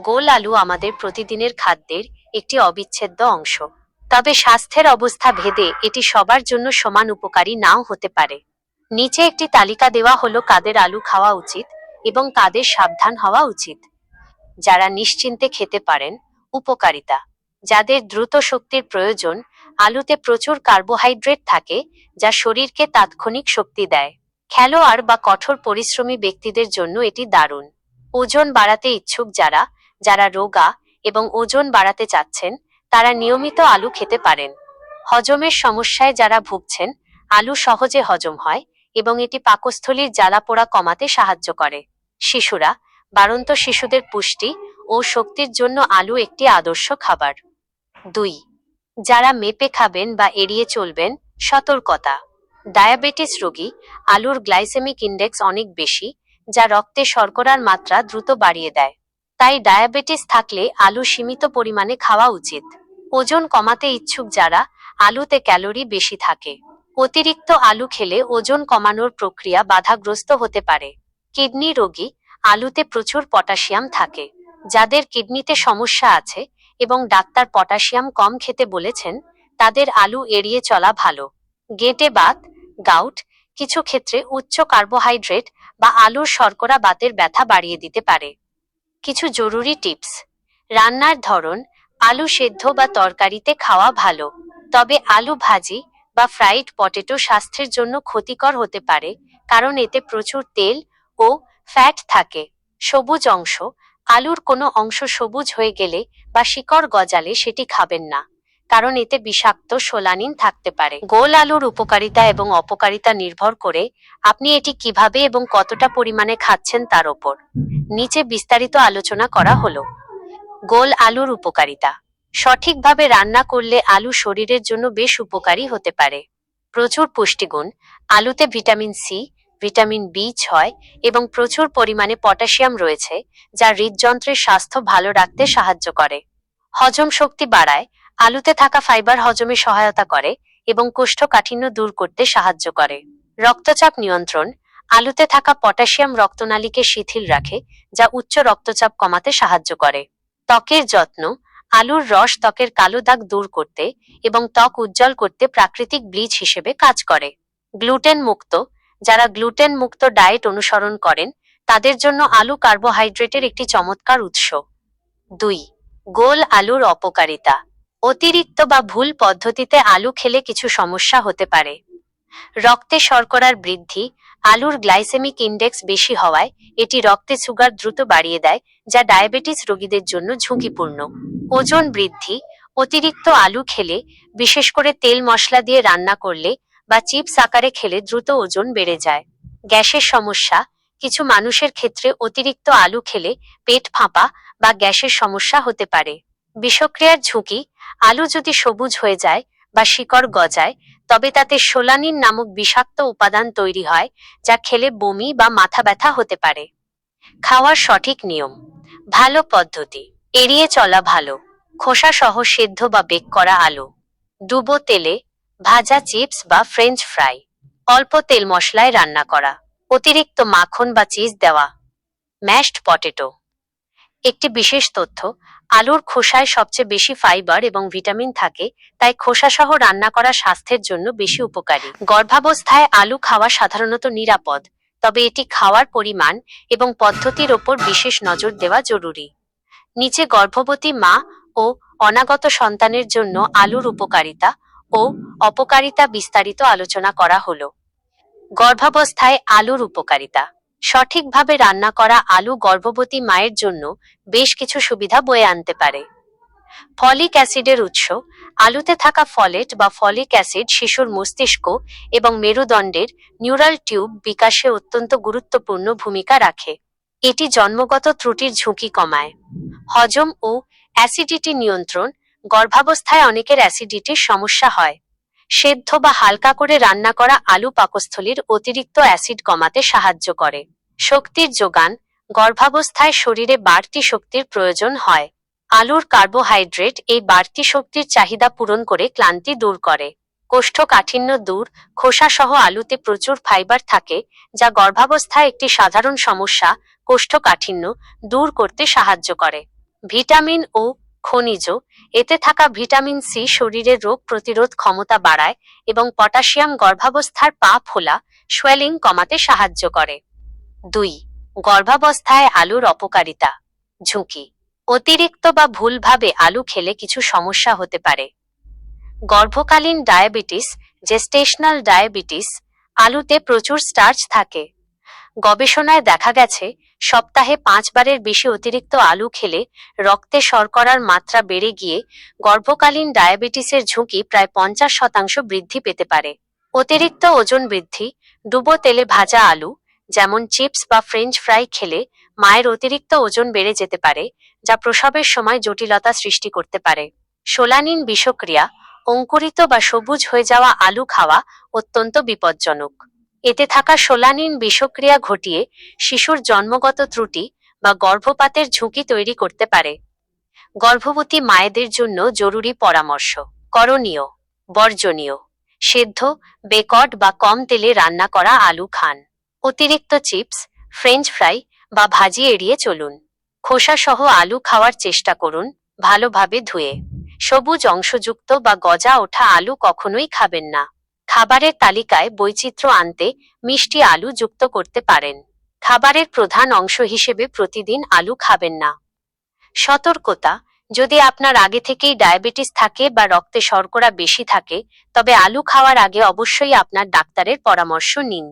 গোল আলু আমাদের প্রতিদিনের খাদ্যের একটি অবিচ্ছেদ্য অংশ। তবে স্বাস্থ্যের অবস্থা ভেদে এটি সবার জন্য সমান উপকারী নাও হতে পারে। নিচে একটি তালিকা দেওয়া হলো কাদের আলু খাওয়া উচিত এবং কাদের সাবধান হওয়া উচিত। যারা নিশ্চিন্তে খেতে পারেন, উপকারিতা। যাদের দ্রুত শক্তির প্রয়োজন, আলুতে প্রচুর কার্বোহাইড্রেট থাকে, যা শরীরকে তাৎক্ষণিক শক্তি দেয়। খেলোয়াড় বা কঠোর পরিশ্রমী ব্যক্তিদের জন্য এটি দারুণ। ওজন বাড়াতে ইচ্ছুক যারা যারা রোগা এবং ওজন বাড়াতে চাচ্ছেন, তারা নিয়মিত আলু খেতে পারেন। হজমের সমস্যায় যারা ভুগছেন, আলু সহজে হজম হয় এবং এটি পাকস্থলীর জ্বালাপোড়া কমাতে সাহায্য করে। শিশুরা, বাড়ন্ত শিশুদের পুষ্টি ও শক্তির জন্য আলু একটি আদর্শ খাবার। দুই, যারা মেপে খাবেন বা এড়িয়ে চলবেন, সতর্কতা। ডায়াবেটিস রোগী আলুর গ্লাইসেমিক ইন্ডেক্স অনেক বেশি, যা রক্তে শর্করার মাত্রা দ্রুত বাড়িয়ে দেয়। তাই ডায়াবেটিস থাকলে আলু সীমিত পরিমাণে খাওয়া উচিত। ওজন কমাতে ইচ্ছুক যারা, আলুতে ক্যালোরি বেশি থাকে। অতিরিক্ত আলু খেলে ওজন কমানোর প্রক্রিয়া বাধাগ্রস্ত হতে পারে। কিডনি রোগী, আলুতে প্রচুর পটাশিয়াম থাকে। যাদের কিডনিতে সমস্যা আছে এবং ডাক্তার পটাশিয়াম কম খেতে বলেছেন, তাদের আলু এড়িয়ে চলা ভালো। গেটে বাত, গাউট কিছু ক্ষেত্রে উচ্চ কার্বোহাইড্রেট বা আলুর শর্করা বাতের ব্যথা বাড়িয়ে দিতে পারে। কিছু জরুরি টিপস। রান্নার ধরন, আলু সেদ্ধ বা তরকারিতে খাওয়া ভালো, তবে আলু ভাজি বা ফ্রাইড পটেটো স্বাস্থ্যের জন্য ক্ষতিকর হতে পারে, কারণ এতে প্রচুর তেল ও ফ্যাট থাকে। সবুজ অংশ, আলুর কোনো অংশ সবুজ হয়ে গেলে বা শিকড় গজালে সেটি খাবেন না। কারণ এতে বিষাক্ত সোলানিন থাকতে পারে। গোল আলুর উপকারিতা এবং অপকারিতা নির্ভর করে আপনি এটি কীভাবে এবং কতটা পরিমাণে খাচ্ছেন তার ওপর। নিচে বিস্তারিত আলোচনা করা হলো। গোল আলুর উপকারিতা। সঠিকভাবে রান্না করলে আলু শরীরের জন্য বেশ উপকারী হতে পারে। প্রচুর পুষ্টিগুণ। আলুতে ভিটামিন সি, ভিটামিন বি ছয় এবং প্রচুর পরিমাণে পটাশিয়াম রয়েছে, যা হৃদযন্ত্রের স্বাস্থ্য ভালো রাখতে সাহায্য করে। হজম শক্তি বাড়ায় আলুতে থাকা ফাইবার হজমে সহায়তা করে এবং কোষ্ঠকাঠিন্য দূর করতে সাহায্য করে। রক্তচাপ নিয়ন্ত্রণ, আলুতে থাকা পটাশিয়াম রক্তনালীকে শিথিল রাখে, যা উচ্চ রক্তচাপ কমাতে সাহায্য করে। ত্বকের যত্ন, আলুর রস ত্বকের কালো দাগ দূর করতে এবং ত্বক উজ্জ্বল করতে প্রাকৃতিক ব্লিচ হিসেবে কাজ করে। গ্লুটেন মুক্ত যারা গ্লুটেন মুক্ত ডায়েট অনুসরণ করেন, তাদের জন্য আলু কার্বোহাইড্রেটের একটি চমৎকার উৎস। দুই, গোল আলুর অপকারিতা। অতিরিক্ত বা ভুল পদ্ধতিতে আলু খেলে কিছু সমস্যা হতে পারে। রক্তে শর্করার বৃদ্ধি, আলুর গ্লাইসেমিক ইন্ডেক্স বেশি হওয়ায় এটি রক্তে সুগার দ্রুত বাড়িয়ে দেয়, যা ডায়াবেটিস রোগীদের জন্য ঝুঁকিপূর্ণ। ওজন বৃদ্ধি, অতিরিক্ত আলু খেলে, বিশেষ করে তেল মশলা দিয়ে রান্না করলে বা চিপস আকারে খেলে দ্রুত ওজন বেড়ে যায়। গ্যাসের সমস্যা, কিছু মানুষের ক্ষেত্রে অতিরিক্ত আলু খেলে পেট ফাঁপা বা গ্যাসের সমস্যা হতে পারে। বিষক্রিয়ার ঝুঁকি আলু যদি সবুজ হয়ে যায় বা শিকড় গজায়, তবে তাতে সোলানিন নামক বিষাক্ত উপাদান তৈরি হয়, যা খেলে বমি বা মাথা ব্যথা হতে পারে। খাওয়ার সঠিক নিয়ম, ভালো পদ্ধতি, এড়িয়ে চলা ভালো, খোসা সহ সেদ্ধ বা বেক করা আলু, ডুবো তেলে ভাজা চিপস বা ফ্রেঞ্চ ফ্রাই, অল্প তেল মশলায় রান্না করা, অতিরিক্ত মাখন বা চিজ দেওয়া, ম্যাশড পটেটো। একটি বিশেষ তথ্য, আলুর খোসায় সবচেয়ে বেশি ফাইবার এবং ভিটামিন থাকে, তাই খোসাসহ রান্না করা স্বাস্থ্যের জন্য বেশি উপকারী। গর্ভাবস্থায় আলু খাওয়া সাধারণত নিরাপদ, তবে এটি খাওয়ার পরিমাণ এবং পদ্ধতির ওপর বিশেষ নজর দেওয়া জরুরি। নিচে গর্ভবতী মা ও অনাগত সন্তানের জন্য আলুর উপকারিতা ও অপকারিতা বিস্তারিত আলোচনা করা হলো। গর্ভাবস্থায় আলুর উপকারিতা সঠিকভাবে রান্না করা আলু গর্ভবতী মায়ের জন্য বেশ কিছু সুবিধা বয়ে আনতে পারে। ফলিক অ্যাসিডের উৎস, আলুতে থাকা ফলেট বা ফলিক অ্যাসিড শিশুর মস্তিষ্ক এবং মেরুদণ্ডের নিউরাল টিউব বিকাশে অত্যন্ত গুরুত্বপূর্ণ ভূমিকা রাখে। এটি জন্মগত ত্রুটির ঝুঁকি কমায়। হজম ও অ্যাসিডিটি নিয়ন্ত্রণ, গর্ভাবস্থায় অনেকের অ্যাসিডিটির সমস্যা হয়। সেদ্ধ বা হালকা করে রান্না করা আলু পাকস্থলীর অতিরিক্ত অ্যাসিড কমাতে সাহায্য করে। শক্তির যোগান গর্ভাবস্থায় শরীরে বাড়তি শক্তির প্রয়োজন হয়। আলুর কার্বোহাইড্রেট এই বাড়তি শক্তির চাহিদা পূরণ করে ক্লান্তি দূর করে। কোষ্ঠকাঠিন্য দূর, খোসাসহ আলুতে প্রচুর ফাইবার থাকে, যা গর্ভাবস্থায় একটি সাধারণ সমস্যা, কোষ্ঠকাঠিন্য দূর করতে সাহায্য করে। ভিটামিন ও খনিজ, এতে থাকা ভিটামিন সি শরীরের রোগ প্রতিরোধ ক্ষমতা বাড়ায় এবং পটাশিয়াম গর্ভাবস্থার পা ফোলা, সোয়েলিং কমাতে সাহায্য করে। দুই, গর্ভাবস্থায় আলুর অপকারিতা, ঝুঁকি, অতিরিক্ত বা ভুলভাবে আলু খেলে কিছু সমস্যা হতে পারে। গর্ভকালীন ডায়াবেটিস জেস্টেশনাল ডায়াবেটিস আলুতে প্রচুর স্টার্চ থাকে। গবেষণায় দেখা গেছে সপ্তাহে পাঁচবারের বেশি অতিরিক্ত আলু খেলে রক্তে শর্করার মাত্রা বেড়ে গিয়ে গর্ভকালীন ডায়াবেটিসের ঝুঁকি প্রায় পঞ্চাশ শতাংশ বৃদ্ধি পেতে পারে। অতিরিক্ত ওজন বৃদ্ধি, ডুবো তেলে ভাজা আলু, যেমন চিপস বা ফ্রেঞ্চ ফ্রাই খেলে মায়ের অতিরিক্ত ওজন বেড়ে যেতে পারে, যা প্রসবের সময় জটিলতা সৃষ্টি করতে পারে। সোলানিন বিষক্রিয়া, অঙ্কুরিত বা সবুজ হয়ে যাওয়া আলু খাওয়া অত্যন্ত বিপজ্জনক। এতে থাকা সোলানিন বিষক্রিয়া ঘটিয়ে শিশুর জন্মগত ত্রুটি বা গর্ভপাতের ঝুঁকি তৈরি করতে পারে। গর্ভবতী মায়েদের জন্য জরুরি পরামর্শ, করণীয়, বর্জনীয়, সেদ্ধ বেকট বা কম তেলে রান্না করা আলু খান, অতিরিক্ত চিপস, ফ্রেঞ্চ ফ্রাই বা ভাজি এড়িয়ে চলুন। খোসাসহ আলু খাওয়ার চেষ্টা করুন ভালোভাবে ধুয়ে। সবুজ অংশযুক্ত বা গজা ওঠা আলু কখনোই খাবেন না। খাবারের তালিকায় বৈচিত্র্য আনতে মিষ্টি আলু যুক্ত করতে পারেন। খাবারের প্রধান অংশ হিসেবে প্রতিদিন আলু খাবেন না। সতর্কতা, যদি আপনার আগে থেকেই ডায়াবেটিস থাকে বা রক্তে শর্করা বেশি থাকে, তবে আলু খাওয়ার আগে অবশ্যই আপনার ডাক্তারের পরামর্শ নিন।